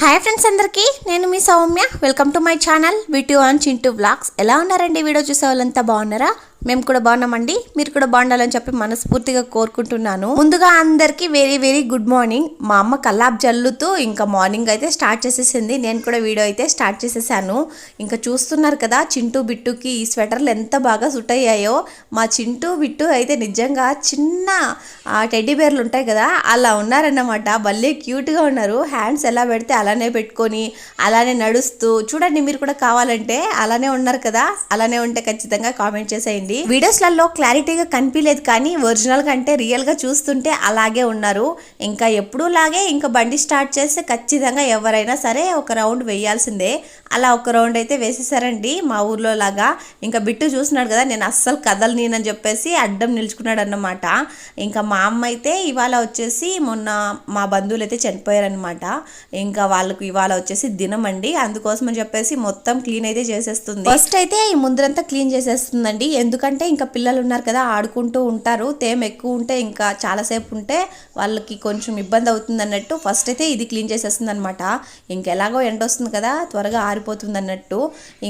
Hi friends అందరికీ నేను మీ Soumya. Welcome to my channel వీటి ఆన్ చింటూ బ్లాగ్స్ ఎలా ఉన్నారండి? వీడియో చూసే వాళ్ళంతా బాగున్నారా? మేము కూడా బాగున్నామండి. మీరు కూడా బాగుండాలని చెప్పి మనస్ఫూర్తిగా కోరుకుంటున్నాను. ముందుగా అందరికీ వెరీ వెరీ గుడ్ మార్నింగ్ మా అమ్మ కల్లాబ్ జల్లుతూ ఇంకా మార్నింగ్ అయితే స్టార్ట్ చేసేసింది. నేను కూడా వీడియో అయితే స్టార్ట్ చేసేసాను. ఇంకా చూస్తున్నారు కదా చింటూ బిట్టుకి ఈ స్వెటర్లు ఎంత బాగా సుట్ అయ్యాయో. మా చింటూ బిట్టు అయితే నిజంగా చిన్న టెడ్డీ బేర్లు ఉంటాయి కదా అలా ఉన్నారన్నమాట. భలే క్యూట్గా ఉన్నారు. హ్యాండ్స్ ఎలా పెడితే అలానే పెట్టుకొని అలానే నడుస్తూ. చూడండి మీరు కూడా కావాలంటే అలానే ఉన్నారు కదా అలానే ఉంటే ఖచ్చితంగా కామెంట్ చేసేయండి. వీడియోస్లలో క్లారిటీగా కనిపించలేదు కానీ ఒరిజినల్ కంటే రియల్గా చూస్తుంటే అలాగే ఉన్నారు. ఇంకా ఎప్పుడూ లాగే ఇంకా బండి స్టార్ట్ చేస్తే ఖచ్చితంగా ఎవరైనా సరే ఒక రౌండ్ వేయాల్సిందే. అలా ఒక రౌండ్ అయితే వేసేసారండి మా ఊర్లో లాగా. ఇంకా బిట్టు చూస్తున్నాడు కదా నేను అస్సలు కదలనీనని చెప్పేసి అడ్డం నిల్చుకున్నాడు అన్నమాట ఇంకా మా అమ్మ అయితే ఇవాళ వచ్చేసి మొన్న మా బంధువులు అయితే చనిపోయారనమాట ఇంకా వాళ్ళకు ఇవాళ వచ్చేసి దినం అండి. అందుకోసం అని చెప్పేసి మొత్తం క్లీన్ అయితే చేసేస్తుంది. ఫస్ట్ అయితే ఈ ముందరంతా క్లీన్ చేసేస్తుందండి. ఎందుకంటే ఇంకా పిల్లలు ఉన్నారు కదా ఆడుకుంటూ ఉంటారు. తేమ ఎక్కువ ఉంటే ఇంకా చాలాసేపు ఉంటే వాళ్ళకి కొంచెం ఇబ్బంది అవుతుంది అన్నట్టు ఫస్ట్ అయితే ఇది క్లీన్ చేసేస్తుంది అనమాట ఇంకెలాగో ఎండ వస్తుంది కదా త్వరగా ఆరిపోతుంది అన్నట్టు.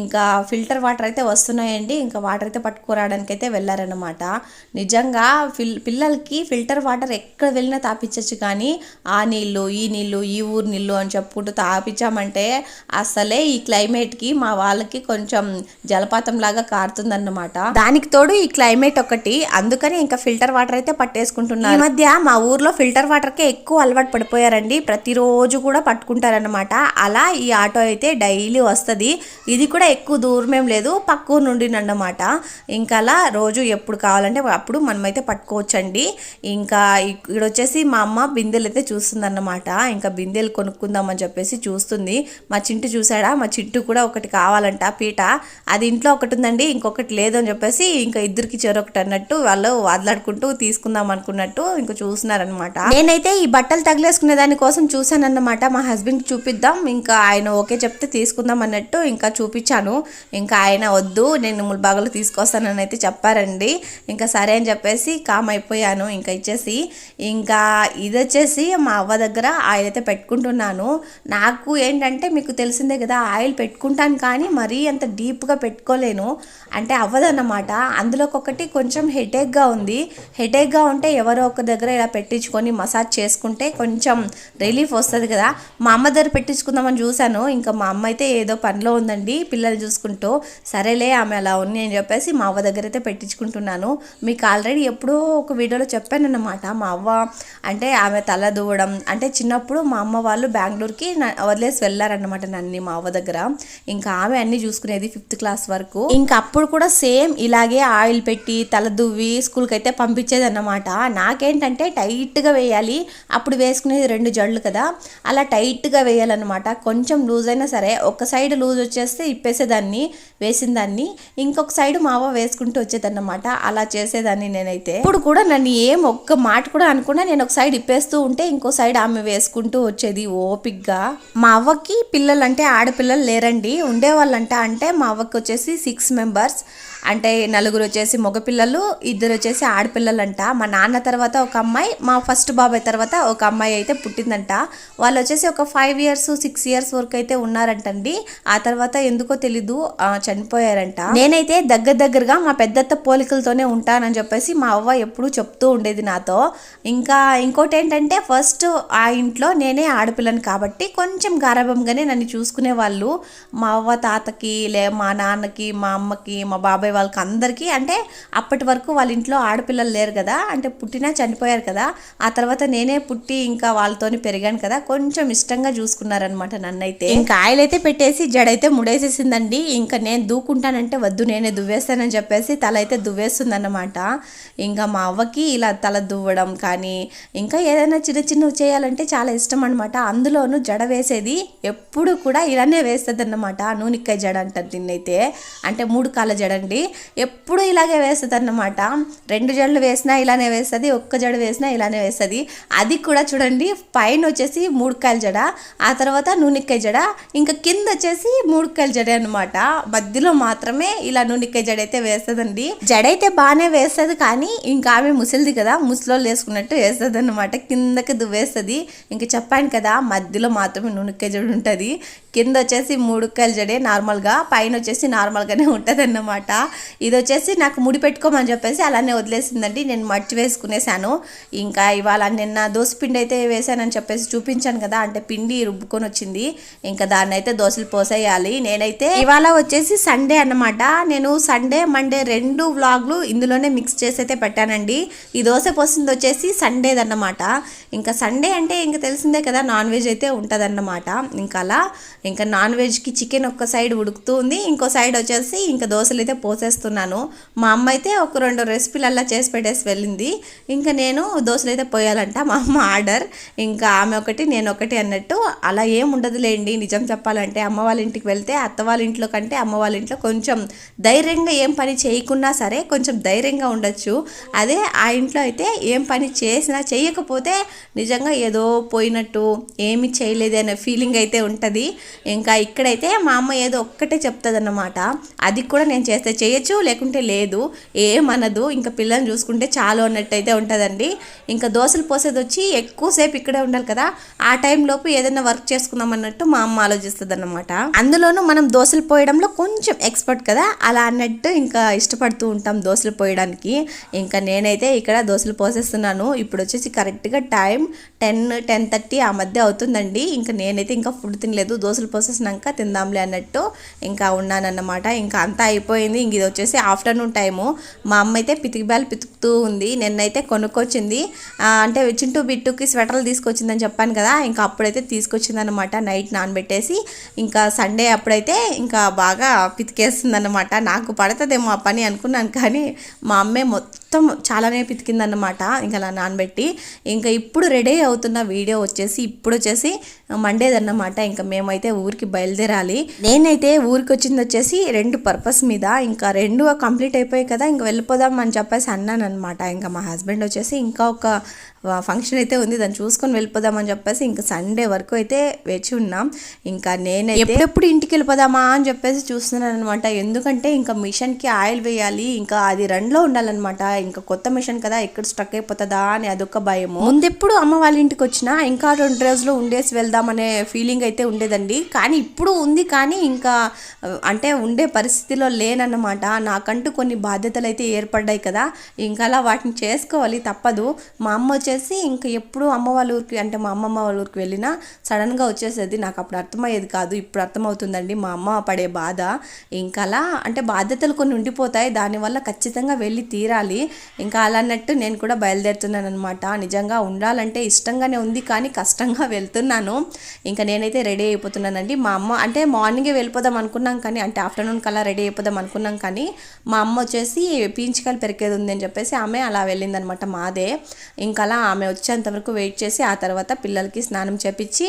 ఇంకా ఫిల్టర్ వాటర్ అయితే వస్తున్నాయండి. ఇంకా వాటర్ అయితే పట్టుకురావడానికి అయితే వెళ్ళారనమాట నిజంగా ఫిల్ పిల్లలకి ఫిల్టర్ వాటర్ ఎక్కడ వెళ్ళినా తాపించచ్చు కానీ ఆ నీళ్ళు ఈ నీళ్ళు ఈ ఊరు నీళ్ళు అని చెప్పుకుంటూ తాపించామంటే అసలే ఈ క్లైమేట్కి మా వాళ్ళకి కొంచెం జలపాతం లాగా కారుతుందన్నమాట. దాని దానికి తోడు ఈ క్లైమేట్ ఒకటి. అందుకని ఇంకా ఫిల్టర్ వాటర్ అయితే పట్టేసుకుంటున్నారు. ఈ మధ్య మా ఊర్లో ఫిల్టర్ వాటర్కే ఎక్కువ అలవాటు పడిపోయారండి. ప్రతిరోజు కూడా పట్టుకుంటారన్నమాట. అలా ఈ ఆటో అయితే డైలీ వస్తుంది. ఇది కూడా ఎక్కువ దూరం ఏం లేదు. పక్క ఊరు నుండి అన్నమాట ఇంకా అలా రోజు ఎప్పుడు కావాలంటే అప్పుడు మనమైతే పట్టుకోవచ్చండి. ఇంకా ఇక్కడ వచ్చేసి మా అమ్మ బిందెలు అయితే చూస్తుందన్నమాట. ఇంకా బిందెలు కొనుక్కుందామని చెప్పేసి చూస్తుంది. మా చింటు చూసాడా మా చింటు కూడా ఒకటి కావాలంట పీట. అది ఇంట్లో ఒకటి ఉందండి. ఇంకొకటి లేదు అని చెప్పేసి ఇంకా ఇద్దరికి చెరొకటి అన్నట్టు వాళ్ళు వాదలాడుకుంటూ తీసుకుందాం అనుకున్నట్టు ఇంకా చూస్తున్నారనమాట నేనైతే ఈ బట్టలు తగిలేసుకునే దాని కోసం చూసానన్నమాట మా హస్బెండ్ చూపిద్దాం. ఇంకా ఆయన ఓకే చెప్తే తీసుకుందాం అన్నట్టు ఇంకా చూపించాను. ఇంకా ఆయన వద్దు నేను ముల్బాగలు తీసుకొస్తానని అయితే చెప్పారండి. ఇంకా సరే అని చెప్పేసి కామ్ అయిపోయాను. ఇంకా ఇచ్చేసి ఇంకా ఇది వచ్చేసి మా అవ్వ దగ్గర ఆయిల్ అయితే పెట్టుకుంటున్నాను. నాకు ఏంటంటే మీకు తెలిసిందే కదా ఆయిల్ పెట్టుకుంటాను కానీ మరీ అంత డీప్గా పెట్టుకోలేను. అంటే అవ్వదన్నమాట. అందులోకి ఒకటి కొంచెం హెడేక్గా ఉంది. హెడేక్గా ఉంటే ఎవరో ఒక దగ్గర ఇలా పెట్టించుకొని మసాజ్ చేసుకుంటే కొంచెం రిలీఫ్ వస్తుంది కదా. మా అమ్మ దగ్గర పెట్టించుకుందామని చూశాను. ఇంకా మా అమ్మ అయితే ఏదో పనిలో ఉందండి పిల్లలు చూసుకుంటూ. సరేలే ఆమె అలా ఉంది అని చెప్పేసి మా అవ్వ దగ్గర అయితే పెట్టించుకుంటున్నాను. మీకు ఆల్రెడీ ఎప్పుడో ఒక వీడియోలో చెప్పానన్నమాట. మా అవ్వ అంటే ఆమె తల దూవడం. అంటే చిన్నప్పుడు మా అమ్మ వాళ్ళు బెంగళూరుకి వదిలేసి వెళ్ళారనమాట నన్ను మా అవ్వ దగ్గర. ఇంకా ఆమె అన్ని చూసుకునేది ఫిఫ్త్ క్లాస్ వరకు. ఇంకా అప్పుడు కూడా సేమ్ ఇలా అలాగే ఆయిల్ పెట్టి తల దువ్వి స్కూల్కి అయితే పంపించేది అన్నమాట నాకేంటంటే టైట్గా వేయాలి. అప్పుడు వేసుకునేది రెండు జళ్ళు కదా. అలా టైట్గా వేయాలన్నమాట. కొంచెం లూజ్ అయినా సరే ఒక సైడ్ లూజ్ వచ్చేస్తే ఇప్పేసేదాన్ని వేసిన దాన్ని ఇంకొక సైడ్ మావ వేసుకుంటూ వచ్చేదన్నమాట. అలా చేసేదాన్ని నేనైతే. ఇప్పుడు కూడా నన్ను ఏం ఒక్క మాట కూడా అనుకున్నా నేను ఒక సైడ్ ఇప్పేస్తూ ఉంటే ఇంకో సైడ్ ఆమె వేసుకుంటూ వచ్చేది ఓపిక్గా మా అవ్వకి పిల్లలంటే ఆడపిల్లలు లేరండి. ఉండేవాళ్ళంట అంటే మా అవ్వకి వచ్చేసి సిక్స్ మెంబర్స్. అంటే నలుగురు వచ్చేసి మగపిల్లలు ఇద్దరు వచ్చేసి ఆడపిల్లలంట. మా నాన్న తర్వాత ఒక అమ్మాయి మా ఫస్ట్ బాబాయ్ తర్వాత ఒక అమ్మాయి అయితే పుట్టిందంట. వాళ్ళు వచ్చేసి ఒక ఫైవ్ ఇయర్స్ సిక్స్ ఇయర్స్ వరకు అయితే ఉన్నారంటండి. ఆ తర్వాత ఎందుకో తెలీదు చనిపోయారంట. నేనైతే దగ్గర దగ్గరగా మా పెద్దత్త పోలికలతోనే ఉంటానని చెప్పేసి మా అవ్వ ఎప్పుడూ చెప్తూ ఉండేది నాతో. ఇంకా ఇంకోటి ఏంటంటే ఫస్ట్ ఆ ఇంట్లో నేనే ఆడపిల్లని కాబట్టి కొంచెం గారాభంగానే నన్ను చూసుకునే వాళ్ళు మా అవ్వ తాతకి లే మా నాన్నకి మా అమ్మకి మా బాబాయ్ వాళ్ళకి అందరికీ అంటే అప్పటి వరకు వాళ్ళ ఇంట్లో ఆడపిల్లలు లేరు కదా అంటే పుట్టినా చనిపోయారు కదా ఆ తర్వాత నేనే పుట్టి ఇంకా వాళ్ళతోని పెరిగాను కదా కొంచెం ఇష్టంగా చూసుకున్నారనమాట నన్నైతే. ఇంకా ఆయిల్ అయితే పెట్టేసి జడైతే ముడేసేసిందండి. ఇంకా నేను దూకుంటానంటే వద్దు నేనే దువ్వేస్తానని చెప్పేసి తల అయితే దువ్వేస్తుందన్నమాట. ఇంకా మా అవ్వకి ఇలా తల దువ్వడం కానీ ఇంకా ఏదైనా చిన్న చిన్నవి చేయాలంటే చాలా ఇష్టం అనమాట అందులోనూ జడ వేసేది ఎప్పుడు కూడా ఇలానే వేస్తుంది అన్నమాట నూనెక్కాయ జడ అంటారు దీన్నైతే. అంటే మూడు కాళ్ళ జడ ఎప్పుడు ఇలాగే వేస్తుంది అన్నమాట రెండు జడలు వేసినా ఇలానే వేస్తుంది ఒక్క జడ వేసినా ఇలానే వేస్తుంది. అది కూడా చూడండి పైన వచ్చేసి మూడుకాయల జడ ఆ తర్వాత నూనెక్కాయ జడ ఇంకా కింద వచ్చేసి మూడుకాయల జడ అనమాట మధ్యలో మాత్రమే ఇలా నూనెక్కాయ జడ అయితే వేస్తుందండి. జడ అయితే బాగానే వేస్తుంది కానీ ఇంకా ఆమె ముసలిది కదా ముసలోళ్ళు వేసుకున్నట్టు వేస్తుంది అనమాట కిందకి దువ్వేస్తుంది. ఇంకా చెప్పాను కదా మధ్యలో మాత్రమే నూనెక్కాయ జడ ఉంటుంది. కింద వచ్చేసి మూడుకాయల జడే నార్మల్గా పైన వచ్చేసి నార్మల్గానే ఉంటుంది అన్నమాట ఇది వచ్చేసి నాకు ముడి పెట్టుకోమని చెప్పేసి అలానే వదిలేసిందండి. నేను మట్టి వేసుకునేసాను ఇంకా ఇవాళ నిన్న దోశ పిండి అయితే వేసానని చెప్పేసి చూపించాను కదా అంటే పిండి రుబ్బుకొని వచ్చింది. ఇంకా దాన్ని అయితే దోశలు పోసేయాలి. నేనైతే ఇవాళ వచ్చేసి సండే అన్నమాట. నేను సండే మండే రెండు వ్లాగ్లు ఇందులోనే మిక్స్ చేసి అయితే పెట్టానండి. ఈ దోశ పోసింది వచ్చేసి సండేది అన్నమాట ఇంకా సండే అంటే ఇంకా తెలిసిందే కదా నాన్ వెజ్ అయితే ఉంటుందన్నమాట. ఇంకా అలా ఇంకా నాన్ వెజ్కి చికెన్ ఒక్క సైడ్ ఉడుకుతూ ఉంది. ఇంకో సైడ్ వచ్చేసి ఇంకా దోశలు అయితే పోసేస్తున్నాను మా అమ్మ అయితే ఒక రెండు రెసిపీలు అలా చేసి పెట్టేసి వెళ్ళింది. ఇంకా నేను దోశలు అయితే పోయాలంట. మా అమ్మ ఆర్డర్. ఇంకా ఆమె ఒకటి నేను ఒకటి అన్నట్టు అలా ఏం ఉండదులేండి. నిజం చెప్పాలంటే అమ్మ వాళ్ళ ఇంటికి వెళ్తే అత్త వాళ్ళ ఇంట్లో కంటే అమ్మ వాళ్ళ ఇంట్లో కొంచెం ధైర్యంగా ఏం పని చేయకున్నా సరే కొంచెం ధైర్యంగా ఉండొచ్చు. అదే ఆ ఇంట్లో అయితే ఏం పని చేసినా చేయకపోతే నిజంగా ఏదో పోయినట్టు ఏమి చేయలేదు అనే ఫీలింగ్ అయితే ఉంటుంది. ఇంకా ఇక్కడైతే మా అమ్మ ఏదో ఒక్కటే చెప్తుంది అన్నమాట అది కూడా నేను చేస్తే చేయొచ్చు లేకుంటే లేదు ఏమనదు. ఇంకా పిల్లల్ని చూసుకుంటే చాలు అన్నట్టు అయితే ఉంటుందండి. ఇంకా దోశలు పోసేది వచ్చి ఎక్కువసేపు ఇక్కడే ఉండాలి కదా. ఆ టైంలోపు ఏదైనా వర్క్ చేసుకుందాం అన్నట్టు మా అమ్మ ఆలోచిస్తుంది అనమాట అందులోనూ మనం దోశలు పోయడంలో కొంచెం ఎక్స్పర్ట్ కదా. అలా అన్నట్టు ఇంకా ఇష్టపడుతూ ఉంటాం దోశలు పోయడానికి. ఇంకా నేనైతే ఇక్కడ దోశలు పోసేస్తున్నాను. ఇప్పుడు వచ్చేసి కరెక్ట్గా టైం టెన్ టెన్ థర్టీ ఆ మధ్య అవుతుందండి. ఇంకా నేనైతే ఇంకా ఫుడ్ తినలేదు. దోశలు పోసేసినాక తిందాంలే అన్నట్టు ఇంకా ఉన్నానన్నమాట. ఇంకా అంతా అయిపోయింది. ఇంక ఇది వచ్చేసి ఆఫ్టర్నూన్ టైము. మా అమ్మ అయితే పితికిబాలు పితుకుతూ ఉంది. నిన్నైతే కొనుక్కొచ్చింది. అంటే చింటూ బిట్టుకి స్వెటర్లు తీసుకొచ్చిందని చెప్పాను కదా. ఇంకా అప్పుడైతే తీసుకొచ్చింది అనమాట నైట్ నానబెట్టేసి. ఇంకా సండే అప్పుడైతే ఇంకా బాగా పితికేస్తుంది అనమాట నాకు పడుతుందేమో ఆ పని అనుకున్నాను కానీ మా అమ్మే మొత్తం చాలానే పితికిందన్నమాట. ఇంకా అలా నానబెట్టి. ఇంకా ఇప్పుడు రెడీ అవుతున్న వీడియో వచ్చేసి ఇప్పుడు వచ్చేసి మండేదన్నమాట. ఇంకా మేమైతే ఊరికి బయలుదేరాలి. నేనైతే ఊరికి వచ్చింది వచ్చేసి రెండు పర్పస్ మీద. ఇంకా రెండు కంప్లీట్ అయిపోయాయి కదా ఇంకా వెళ్ళిపోదాం అని చెప్పేసి అన్నాను అనమాట ఇంకా మా హస్బెండ్ వచ్చేసి ఇంకా ఒక ఫంక్షన్ అయితే ఉంది దాన్ని చూసుకొని వెళ్ళిపోదామని చెప్పేసి ఇంకా సండే వరకు అయితే వేచి ఉన్నాం. ఇంకా నేను ఎప్పుడెప్పుడు ఇంటికి వెళ్ళిపోదామా అని చెప్పేసి చూస్తున్నాను అనమాట ఎందుకంటే ఇంకా మిషన్కి ఆయిల్ వేయాలి ఇంకా అది రన్లో ఉండాలన్నమాట. ఇంకా కొత్త మిషన్ కదా ఎక్కడ స్ట్రక్ అయిపోతుందా అని అదొక భయము. ముందెప్పుడు అమ్మ వాళ్ళ ఇంటికి వచ్చినా ఇంకా రెండు రోజులు ఉండేసి వెళ్దామనే ఫీలింగ్ అయితే ఉండేదండి. కానీ ఇప్పుడు ఉంది కానీ ఇంకా అంటే ఉండే పరిస్థితిలో లేనన్నమాట. నాకంటూ కొన్ని బాధ్యతలు అయితే ఏర్పడ్డాయి కదా. ఇంకా అలా వాటిని చేసుకోవాలి తప్పదు. మా అమ్మ వచ్చేసి ఇంకా ఎప్పుడు అమ్మ వాళ్ళ ఊరికి అంటే మా అమ్మమ్మ వాళ్ళ ఊరికి వెళ్ళినా సడన్గా వచ్చేసేది నాకు అప్పుడు అర్థమయ్యేది కాదు. ఇప్పుడు అర్థమవుతుందండి మా అమ్మ పడే బాధ. ఇంకా అలా అంటే బాధ్యతలు కొన్ని ఉండిపోతాయి. దానివల్ల ఖచ్చితంగా వెళ్ళి తీరాలి. ఇంకా అలా అన్నట్టు నేను కూడా బయలుదేరుతున్నాను అనమాట నిజంగా ఉండాలంటే ఇష్టంగానే ఉంది కానీ కష్టంగా వెళ్తున్నాను. ఇంకా నేనైతే రెడీ అయిపోతున్నానండి. మా అమ్మ అంటే మార్నింగే వెళ్ళిపోదాం అనుకున్నాం కానీ అంటే ఆఫ్టర్నూన్ కల్లా రెడీ అయిపోదాం అనుకున్నాం కానీ మా అమ్మ వచ్చేసి పీంచికాయలు పెరిగేది ఉంది అని చెప్పేసి ఆమె అలా వెళ్ళిందనమాట మాదే. ఇంకా అలా ఆమె వచ్చేంతవరకు వెయిట్ చేసి ఆ తర్వాత పిల్లలకి స్నానం చేపించి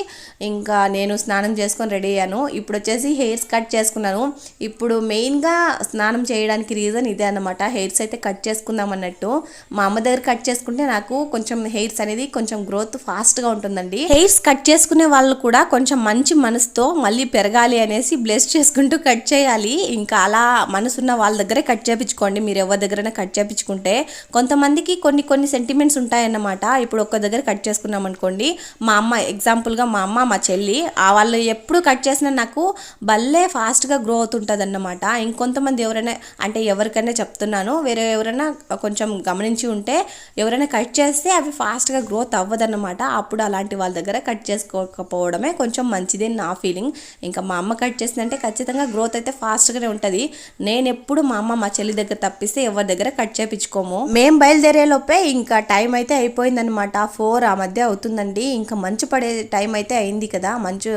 ఇంకా నేను స్నానం చేసుకొని రెడీ అయ్యాను. ఇప్పుడు వచ్చేసి హెయిర్స్ కట్ చేసుకున్నాను. ఇప్పుడు మెయిన్గా స్నానం చేయడానికి రీజన్ ఇదే అనమాట హెయిర్స్ అయితే కట్ చేసుకుందాం అన్నట్టు. మా అమ్మ దగ్గర కట్ చేసుకుంటే నాకు కొంచెం హెయిర్స్ అనేది కొంచెం గ్రోత్ ఫాస్ట్గా ఉంటుందండి. హెయిర్స్ కట్ చేసుకునే వాళ్ళు కూడా కొంచెం మంచి మనసుతో మళ్ళీ పెరగాలి అనేసి బ్లెస్ చేసుకుంటూ కట్ చేయాలి. ఇంకా అలా మనసున్న వాళ్ళ దగ్గరే కట్ చేపించుకోండి. మీరు ఎవరి దగ్గరైనా కట్ చేపించుకుంటే కొంతమందికి కొన్ని కొన్ని సెంటిమెంట్స్ ఉంటాయన్నమాట. ఇప్పుడు ఒక్క దగ్గర కట్ చేసుకున్నాం అనుకోండి. మా అమ్మ ఎగ్జాంపుల్గా మా అమ్మ మా చెల్లి ఆ వాళ్ళు ఎప్పుడు కట్ చేసినా నాకు భలే ఫాస్ట్గా గ్రో అవుతుంటుంది అన్నమాట ఇంకొంతమంది ఎవరైనా అంటే ఎవరికైనా చెప్తున్నాను. వేరే ఎవరైనా కొంచెం గమనించి ఉంటే ఎవరైనా కట్ చేస్తే అవి ఫాస్ట్గా గ్రోత్ అవ్వదన్నమాట. అప్పుడు అలాంటి వాళ్ళ దగ్గర కట్ చేసుకో చేసుకోకపోవడమే కొంచెం మంచిది అని నా ఫీలింగ్. ఇంకా మా అమ్మ కట్ చేసిందంటే ఖచ్చితంగా గ్రోత్ అయితే ఫాస్ట్గానే ఉంటుంది. నేను ఎప్పుడు మా అమ్మ మా చెల్లి దగ్గర తప్పిస్తే ఎవరి దగ్గర కట్ చేపించుకోము మేము బయలుదేరే లోపే ఇంకా టైం అయితే అయిపోయిందనమాట ఫోర్ ఆ మధ్య అవుతుందండి. ఇంకా మంచు పడే టైం అయితే అయింది కదా మంచు.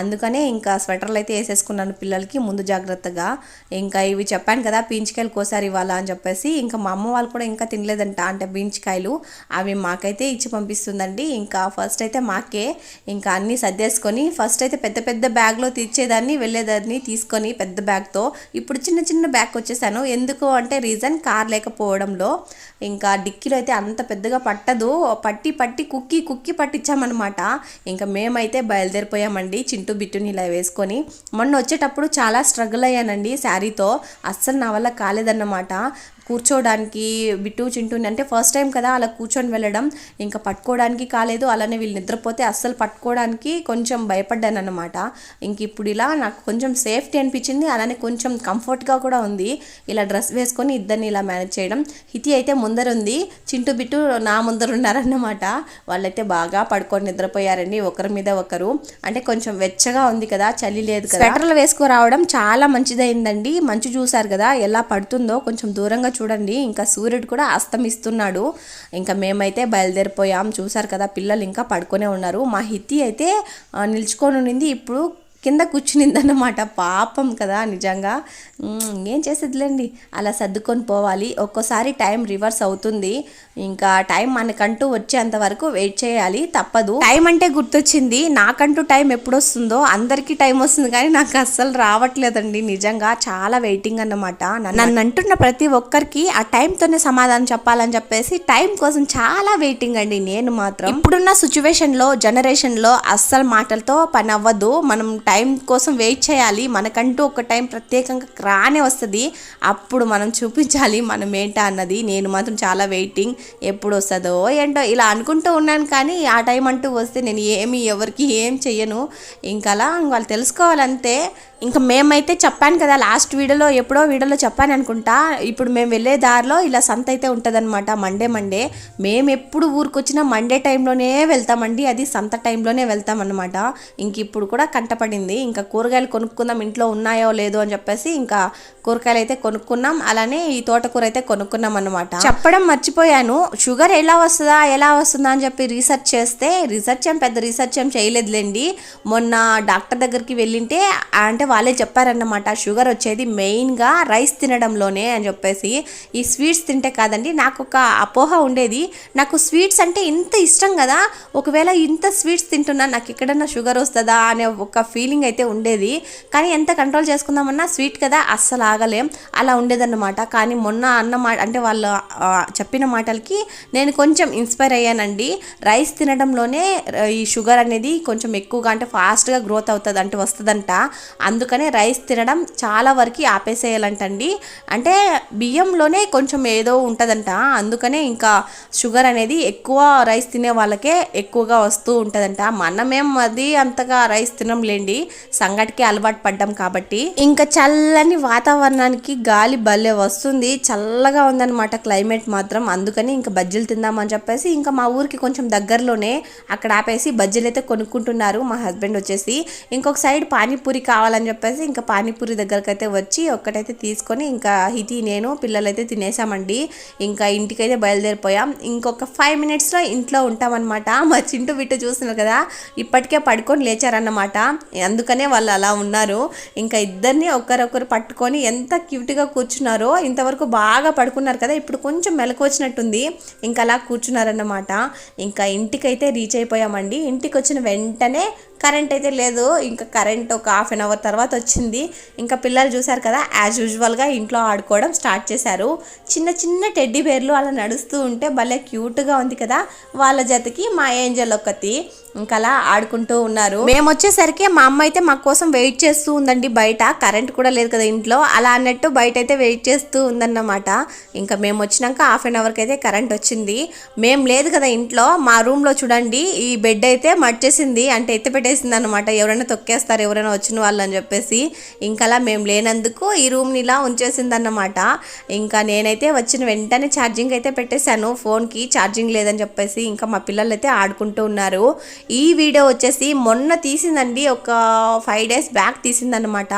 అందుకనే ఇంకా స్వెటర్లు అయితే వేసేసుకున్నాను పిల్లలకి ముందు జాగ్రత్తగా. ఇంకా ఇవి చెప్పాను కదా పీంచికాయలు కోసారి ఇవ్వాలా అని చెప్పేసి. ఇంకా మా అమ్మ వాళ్ళు కూడా ఇంకా తినలేదంట. అంటే బీంచికాయలు అవి మాకైతే ఇచ్చి పంపిస్తుందండి. ఇంకా ఫస్ట్ అయితే మాకే. ఇంకా అన్నీ సర్దేసుకొని ఫస్ట్ అయితే పెద్ద పెద్ద బ్యాగ్లో తీర్చేదాన్ని వెళ్ళేదాన్ని తీసుకొని పెద్ద బ్యాగ్తో. ఇప్పుడు చిన్న చిన్న బ్యాగ్ వచ్చేసాను. ఎందుకు అంటే రీజన్ కార్ లేకపోవడంలో ఇంకా డిక్కీలో అయితే అంత పెద్దగా పట్టదు. పట్టి పట్టి కుక్కి కుక్కి పట్టించామన్నమాట. ఇంకా మేమైతే బయలుదేరిపోయామండి చింటూ బిట్టుని ఇలా వేసుకొని. మొన్న వచ్చేటప్పుడు చాలా స్ట్రగుల్ అయ్యానండి శారీతో. అస్సలు నా వల్ల కాలేదన్నమాట. కూర్చోవడానికి బిట్టు చింటూని అంటే ఫస్ట్ టైం కదా అలా కూర్చొని వెళ్ళడం. ఇంకా పట్టుకోవడానికి కాలేదు. అలానే వీళ్ళు నిద్రపోతే అస్సలు పట్టుకోవడానికి కొంచెం భయపడ్డాను అనమాట ఇంక ఇప్పుడు ఇలా నాకు కొంచెం సేఫ్టీ అనిపించింది. అలానే కొంచెం కంఫర్ట్గా కూడా ఉంది. ఇలా డ్రెస్ వేసుకొని ఇద్దరిని ఇలా మేనేజ్ చేయడం. హితి అయితే ముందర ఉంది. చింటూ బిట్టు నా ముందర ఉన్నారన్నమాట. వాళ్ళైతే బాగా పడుకొని నిద్రపోయారండి. ఒకరి మీద ఒకరు. అంటే కొంచెం వెచ్చగా ఉంది కదా చలి లేదు కదా. స్వెటర్లు వేసుకురావడం చాలా మంచిదైందండి. మంచు చూసారు కదా ఎలా పడుతుందో కొంచెం దూరంగా చూడండి ఇంకా సూర్యుడు కూడా అస్తమిస్తున్నాడు. ఇంకా మేమైతే బయలుదేరిపోయాం. చూసారు కదా పిల్లలు ఇంకా పడుకొనే ఉన్నారు. మా హితి అయితే నిల్చుకొని ఉండింది. ఇప్పుడు కింద కూర్చునిందన్నమాట. పాపం కదా నిజంగా. ఏం చేసేదిలేండి. అలా సర్దుకొని పోవాలి. ఒక్కోసారి టైం రివర్స్ అవుతుంది. ఇంకా టైం మనకంటూ వచ్చేంత వరకు వెయిట్ చేయాలి. తప్పదు. టైం అంటే గుర్తొచ్చింది. నాకంటూ టైం ఎప్పుడు వస్తుందో అందరికీ టైం వస్తుంది కానీ నాకు అస్సలు రావట్లేదండి నిజంగా. చాలా వెయిటింగ్ అన్నమాట. నన్ను అంటున్న ప్రతి ఒక్కరికి ఆ టైంతోనే సమాధానం చెప్పాలని చెప్పేసి టైం కోసం చాలా వెయిటింగ్ అండి నేను మాత్రం. ఇప్పుడున్న సిచ్యువేషన్లో జనరేషన్లో అస్సలు మాటలతో పని అవ్వదు మనం టైం కోసం వెయిట్ చేయాలి. మనకంటూ ఒక టైం ప్రత్యేకంగా రానే వస్తుంది. అప్పుడు మనం చూపించాలి మనం ఏంటా అన్నది. నేను మాత్రం చాలా వెయిటింగ్. ఎప్పుడు వస్తుందో ఏంటో ఇలా అనుకుంటూ ఉన్నాను కానీ ఆ టైం అంటూ వస్తే నేను ఏమి ఎవరికి ఏం చెయ్యను. ఇంకా అలా వాళ్ళు తెలుసుకోవాలంతే. ఇంకా మేమైతే చెప్పాను కదా లాస్ట్ వీడియోలో ఎప్పుడో వీడియోలో చెప్పాను అనుకుంటా. ఇప్పుడు మేము వెళ్ళే దారిలో ఇలా సంత అయితే ఉంటుందన్నమాట. Monday Monday. మేము ఎప్పుడు ఊరికొచ్చినా మండే టైంలోనే వెళ్తామండి. అది సంత టైంలోనే వెళ్తామన్నమాట. ఇంక ఇప్పుడు కూడా కంటపడింది. ఇంకా కూరగాయలు కొనుక్కుందాం ఇంట్లో ఉన్నాయో లేదో అని చెప్పేసి ఇంకా కూరగాయలు అయితే కొనుక్కున్నాం. అలానే ఈ తోటకూర అయితే కొనుక్కున్నాం అనమాట చెప్పడం మర్చిపోయాను. షుగర్ ఎలా వస్తుందా ఎలా వస్తుందా అని చెప్పి రీసెర్చ్ చేస్తే రీసెర్చ్ ఏం పెద్ద రీసెర్చ్ ఏం చేయలేదులేండి. మొన్న డాక్టర్ దగ్గరికి వెళ్ళింటే అంటే వాళ్ళే చెప్పారన్నమాట షుగర్ వచ్చేది మెయిన్గా రైస్ తినడంలోనే అని చెప్పేసి. ఈ స్వీట్స్ తింటే కాదండి నాకు ఒక అపోహ ఉండేది. నాకు స్వీట్స్ అంటే ఇంత ఇష్టం కదా ఒకవేళ ఇంత స్వీట్స్ తింటున్నా నాకు ఎక్కడన్నా షుగర్ వస్తుందా అనే ఒక ఫీలింగ్ అయితే ఉండేది. కానీ ఎంత కంట్రోల్ చేసుకుందామన్నా స్వీట్ కదా అస్సలు ఆగలేం. అలా ఉండేదన్నమాట. కానీ మొన్న అన్న మాట అంటే వాళ్ళు చెప్పిన మాటలకి నేను కొంచెం ఇన్స్పైర్ అయ్యానండి. రైస్ తినడంలోనే ఈ షుగర్ అనేది కొంచెం ఎక్కువగా అంటే ఫాస్ట్గా గ్రోత్ అవుతుంది అంటే వస్తుందంట. అందుకనే రైస్ తినడం చాలా వరకు ఆపేసేయాలంటండి. అంటే బియ్యంలోనే కొంచెం ఏదో ఉంటుందంట. అందుకనే ఇంకా షుగర్ అనేది ఎక్కువ రైస్ తినే వాళ్ళకే ఎక్కువగా వస్తూ ఉంటుందంట. మనమేం అది అంతగా రైస్ తినంలేండి సంగటికి అలవాటు పడ్డాం కాబట్టి ఇంకా చల్లని వాతావరణానికి గాలి భలే వస్తుంది. చల్లగా ఉందన్నమాట క్లైమేట్ మాత్రం. అందుకని ఇంకా బజ్జీలు తిందామని చెప్పేసి ఇంకా మా ఊరికి కొంచెం దగ్గరలోనే అక్కడ ఆపేసి బజ్జీలు అయితే కొనుక్కుంటున్నారు. మా హస్బెండ్ వచ్చేసి ఇంకొక సైడ్ పానీపూరి కావాలని చెప్పేసి ఇంకా పానీపూరి దగ్గరకు అయితే వచ్చి ఒక్కటైతే తీసుకొని ఇంకా హితి నేను పిల్లలైతే తినేసామండి. ఇంకా ఇంటికైతే బయలుదేరిపోయాం. ఇంకొక ఫైవ్ మినిట్స్లో ఇంట్లో ఉంటామన్నమాట. మా చింటూ బిట్టు చూస్తున్నారు కదా ఇప్పటికే పడుకొని లేచారన్నమాట. అందుకనే వాళ్ళు అలా ఉన్నారు. ఇంకా ఇద్దరిని ఒకరొకరు పట్టుకొని ఎంత క్యూట్గా కూర్చున్నారో ఇంతవరకు బాగా పడుకున్నారు కదా ఇప్పుడు కొంచెం మెలకు వచ్చినట్టుంది. ఇంకా అలా కూర్చున్నారన్నమాట. ఇంకా ఇంటికైతే రీచ్ అయిపోయామండి. ఇంటికి వచ్చిన వెంటనే కరెంట్ అయితే లేదు. ఇంకా కరెంట్ ఒక హాఫ్ అన్ అవర్ తర్వాత వచ్చింది. ఇంకా పిల్లలు చూశారు కదా యాజ్ యూజువల్గా ఇంట్లో ఆడుకోవడం స్టార్ట్ చేశారు. చిన్న చిన్న టెడ్డీ బేర్లు అలా నడుస్తూ ఉంటే భలే క్యూట్గా ఉంది కదా వాళ్ళ జతకి మా ఏంజల్ ఒకటి ఇంకా అలా ఆడుకుంటూ ఉన్నారు. మేము వచ్చేసరికి మా అమ్మ అయితే మా కోసం వెయిట్ చేస్తూ ఉందండి బయట. కరెంట్ కూడా లేదు కదా ఇంట్లో. అలా అన్నట్టు బయట అయితే వెయిట్ చేస్తూ ఉందన్నమాట. ఇంకా మేము వచ్చినాక హాఫ్ అన్ అవర్కి అయితే కరెంట్ వచ్చింది. మేము లేదు కదా ఇంట్లో. మా రూమ్లో చూడండి ఈ బెడ్ అయితే మర్చేసింది. అంటే ఎత్తి పెట్టేసింది అనమాట ఎవరైనా తొక్కేస్తారు ఎవరైనా వచ్చిన వాళ్ళు అని చెప్పేసి. ఇంకా అలా మేము లేనందుకు ఈ రూమ్ని ఇలా ఉంచేసింది అన్నమాట ఇంకా నేనైతే వచ్చిన వెంటనే ఛార్జింగ్ అయితే పెట్టేశాను. ఫోన్కి ఛార్జింగ్ లేదని చెప్పేసి. ఇంకా మా పిల్లలు అయితే ఆడుకుంటూ ఉన్నారు. ఈ వీడియో వచ్చేసి మొన్న తీసిందండి ఒక ఫైవ్ డేస్ బ్యాక్ తీసిందనమాట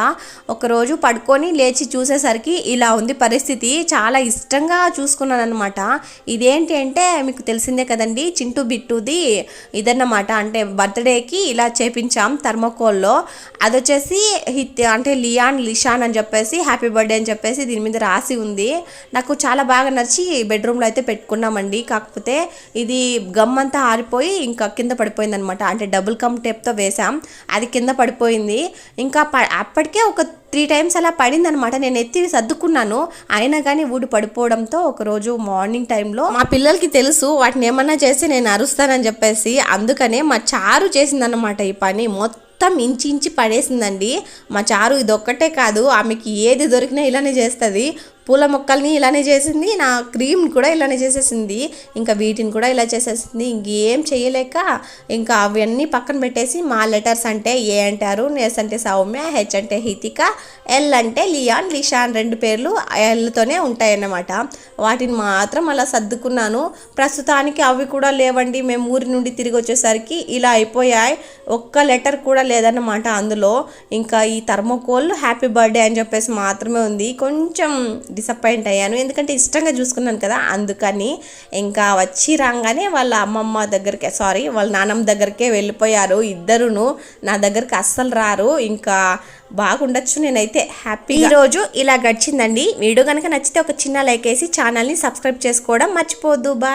ఒకరోజు పడుకొని లేచి చూసేసరికి ఇలా ఉంది పరిస్థితి. చాలా ఇష్టంగా చూసుకున్నాను అనమాట ఇదేంటి అంటే మీకు తెలిసిందే కదండి చింటూ బిట్టుది ఇదన్నమాట. అంటే బర్త్డేకి ఇలా చేపించాం థర్మోకోల్లో. అది వచ్చేసి హిత్ అంటే లియాన్ లిషాన్ అని చెప్పేసి హ్యాపీ బర్త్డే అని చెప్పేసి దీని మీద రాసి ఉంది. నాకు చాలా బాగా నచ్చి బెడ్రూమ్లో అయితే పెట్టుకున్నామండి. కాకపోతే ఇది గమ్ అంతా ఆరిపోయి ఇంకా కింద పడిపోయింది అనమాట అంటే డబుల్ కమ్ టేప్తో వేసాం అది కింద పడిపోయింది. ఇంకా ప- అప్పటికే ఒక త్రీ టైమ్స్ అలా పడింది అనమాట నేను ఎత్తి సర్దుకున్నాను. అయినా కానీ ఊడి పడిపోవడంతో ఒకరోజు మార్నింగ్ టైంలో మా పిల్లలకి తెలుసు వాటిని ఏమన్నా చేసి నేను అరుస్తానని చెప్పేసి అందుకనే మా చారు చేసిందనమాట ఈ పని. మొత్తం ఇంచి ఇంచి పడేసిందండి. మా చారు ఇది ఒక్కటే కాదు ఆమెకి ఏది దొరికినా ఇలానే చేస్తుంది. పూల మొక్కల్ని ఇలానే చేసింది నా క్రీమ్ కూడా ఇలానే చేసేసింది ఇంకా వీటిని కూడా ఇలా చేసేసింది ఇంకేం చేయలేక ఇంకా అవన్నీ పక్కన పెట్టేసి మా లెటర్స్ అంటే ఏ అంటారు ఎస్ అంటే సౌమ్య హెచ్ అంటే హితిక ఎల్ అంటే లియాన్ లిషాన్ రెండు పేర్లు ఎల్తోనే ఉంటాయన్నమాట. వాటిని మాత్రం అలా సర్దుకున్నాను. ప్రస్తుతానికి అవి కూడా లేవండి. మేము ఊరి నుండి తిరిగి వచ్చేసరికి ఇలా అయిపోయాయి. ఒక్క లెటర్ కూడా లేదన్నమాట అందులో. ఇంకా ఈ థర్మోకోల్ హ్యాపీ బర్త్డే అని చెప్పేసి మాత్రమే ఉంది. కొంచెం డిసప్పాయింట్ అయ్యాను. ఎందుకంటే ఇష్టంగా చూసుకున్నాను కదా అందుకని ఇంకా వచ్చి రాగానే వాళ్ళ అమ్మమ్మ దగ్గరికి సారీ వాళ్ళ నాన్నమ్మ దగ్గరికే వెళ్ళిపోయారు. ఇద్దరును నా దగ్గరికి అస్సలు రారు. ఇంకా బాగుండొచ్చు నేనైతే హ్యాపీ ఈరోజు రోజు ఇలా గడిచిందండి. వీడియో కనుక నచ్చితే ఒక చిన్న లైక్ వేసి ఛానల్ని సబ్స్క్రైబ్ చేసుకోవడం మర్చిపోద్దు బాయ్